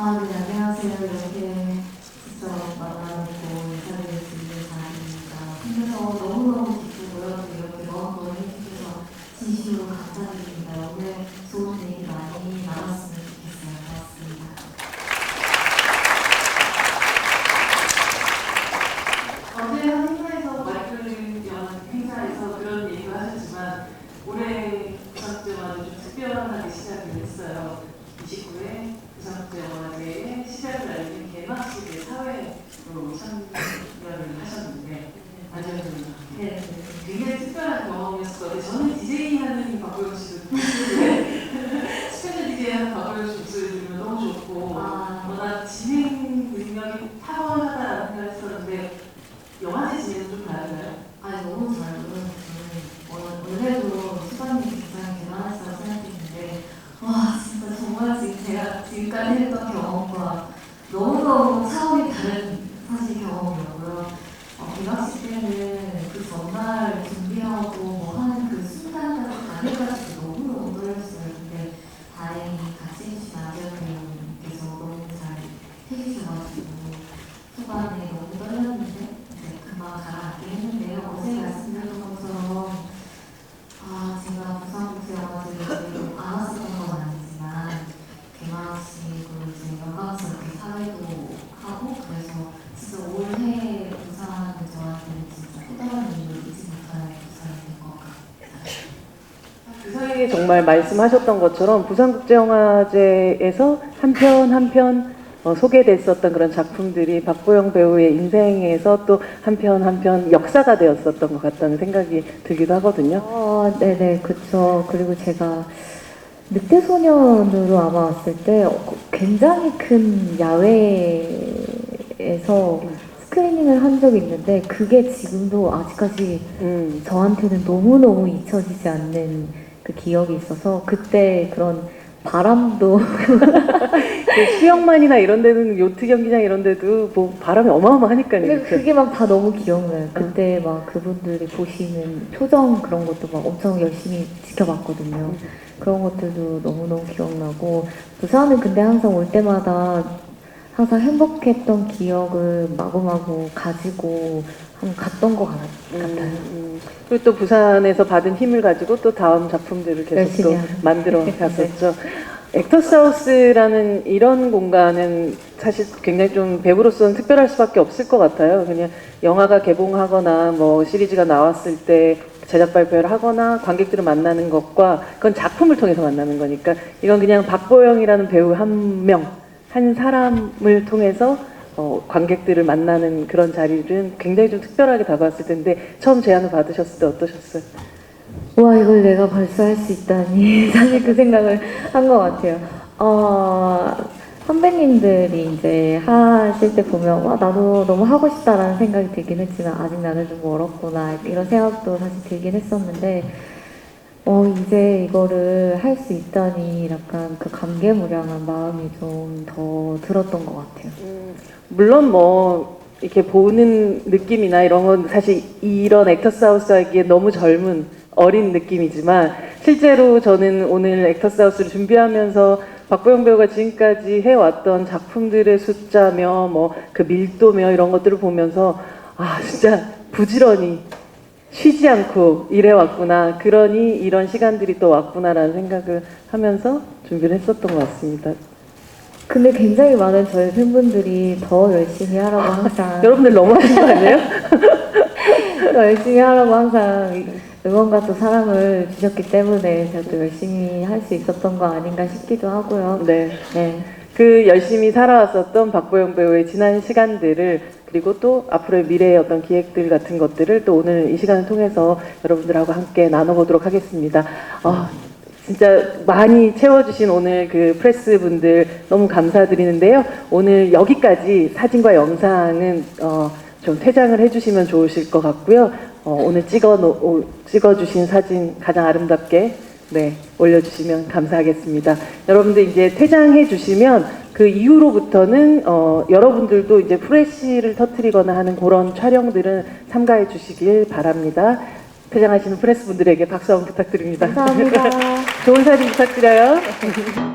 아, 네, 안녕하세요. 이렇게 직접 만나뵙고 인사드릴 수 있는 자리입니다. 그래서 너무너무 기쁘고요. 또 이렇게 마음껏 해주셔서 진심으로 감사드립니다. 오늘 좋은 얘기 많이 나눴으면 좋겠어요. 고맙습니다. 어제 한 행사에서 마이크를 연 행사에서 그런 얘기를 하셨지만 올해 좀 특별하게 시작을 했어요. 29회 부산국제영화제의 시작을 알린 개막식의 사회로 참여를 하셨는데 맞아요, 저는. 네, 굉장히 특별한 경험이었을 거예요. 저는 DJ 하는 박보영 씨도 듣는데 스페셜 DJ 하는 박보영 씨 목소리 들으면 너무 좋고 아. 워낙 진행 능력이 탁월하다라는 생각을 했었는데 영화제 진행은 좀 다른가요? 아니, 너무 잘 모르는 저는 올해도 수반이 굉장히 대단하시다고 생각했는데, 와, 진짜 정말 지금 제가 지금까지 했던 경험과 너무너무 차원이 다른 사실 경험이었고요. 어, 개막식 때는 그 전날 준비하고 뭐 하는 그 순간까지 가기까지도 너무너무 떨렸어요. 근데 다행히 같이 해주신 아재현 배우님께서 너무 잘 해주셔가지고 초반에 너무 떨렸는데 이제 금방 가라앉게 했는데요. 어제 말씀드렸던 것처럼 아 제가 부산국제영화제를 안 왔었던 건 아니지만 개막식으로 이제 영광스럽게 사회도 하고 그래서 진짜 올해 부산을 저한테는 진짜 또 다른 의미로 잊지 못할 부산이 된 것 같아요. 그 사이에 정말 말씀하셨던 것처럼 부산국제영화제에서 한 편 한편 어, 소개됐었던 그런 작품들이 박보영 배우의 인생에서 또 한편 한편 역사가 되었었던 것 같다는 생각이 들기도 하거든요. 어, 네네, 그쵸. 그리고 제가 늑대소년으로 아마 왔을 때 어, 굉장히 큰 야외에서 스크리닝을 한 적이 있는데 그게 지금도 아직까지 음, 저한테는 너무너무 잊혀지지 않는 그 기억이 있어서 그때 그런 바람도 그 수영만이나 이런 데는 요트 경기장 이런 데도 뭐 바람이 어마어마하니까요. 그렇죠? 그게 막 다 너무 기억나요. 그때 막 그분들이 보시는 표정 그런 것도 막 엄청 열심히 지켜봤거든요. 그런 것들도 너무너무 기억나고 부산은 근데 항상 올 때마다 항상 행복했던 기억을 마구마구 가지고 한 갔던 것 같- 음, 같아요. 음. 그리고 또 부산에서 받은 힘을 가지고 또 다음 작품들을 계속 또 열심히 하는. 만들어 갔었죠. 액터스하우스라는 이런 공간은 사실 굉장히 좀 배우로서는 특별할 수밖에 없을 것 같아요. 그냥 영화가 개봉하거나 뭐 시리즈가 나왔을 때 제작 발표를 하거나 관객들을 만나는 것과 그건 작품을 통해서 만나는 거니까 이건 그냥 박보영이라는 배우 한 명, 한 사람을 통해서 어, 관객들을 만나는 그런 자리는 굉장히 좀 특별하게 다가왔을 텐데 처음 제안을 받으셨을 때 어떠셨어요? 와 이걸 내가 벌써 할 수 있다니 사실 그 생각을 한 것 같아요. 어, 선배님들이 이제 하실 때 보면 와 나도 너무 하고 싶다라는 생각이 들긴 했지만 아직 나는 좀 멀었구나 이런 생각도 사실 들긴 했었는데 어 이제 이거를 할 수 있다니 약간 그 감개무량한 마음이 좀 더 들었던 것 같아요. 음, 물론 뭐 이렇게 보는 느낌이나 이런 건 사실 이런 액터스 하우스 하기에 너무 젊은 어린 느낌이지만 실제로 저는 오늘 액터스 하우스를 준비하면서 박보영 배우가 지금까지 해왔던 작품들의 숫자며 뭐 그 밀도며 이런 것들을 보면서 아 진짜 부지런히 쉬지 않고 일해왔구나 그러니 이런 시간들이 또 왔구나라는 생각을 하면서 준비를 했었던 것 같습니다. 근데 굉장히 많은 저희 팬분들이 더 열심히 하라고 항상 여러분들 너무 하신 거 아니에요? 더 열심히 하라고 항상 응원과 또 사랑을 주셨기 때문에 제가 또 열심히 할 수 있었던 거 아닌가 싶기도 하고요. 네. 네. 그 열심히 살아왔었던 박보영 배우의 지난 시간들을 그리고 또 앞으로의 미래의 어떤 기획들 같은 것들을 또 오늘 이 시간을 통해서 여러분들하고 함께 나눠보도록 하겠습니다. 어, 진짜 많이 채워주신 오늘 그 프레스 분들 너무 감사드리는데요. 오늘 여기까지 사진과 영상은 어, 좀 퇴장을 해주시면 좋으실 것 같고요. 어, 오늘 찍어 찍어주신 사진 가장 아름답게 네, 올려주시면 감사하겠습니다. 여러분들 이제 퇴장해 주시면 그 이후로부터는 어, 여러분들도 이제 프레시를 터트리거나 하는 그런 촬영들은 참가해 주시길 바랍니다. 퇴장하시는 프레스 분들에게 박수 한번 부탁드립니다. 감사합니다. 좋은 사진 부탁드려요.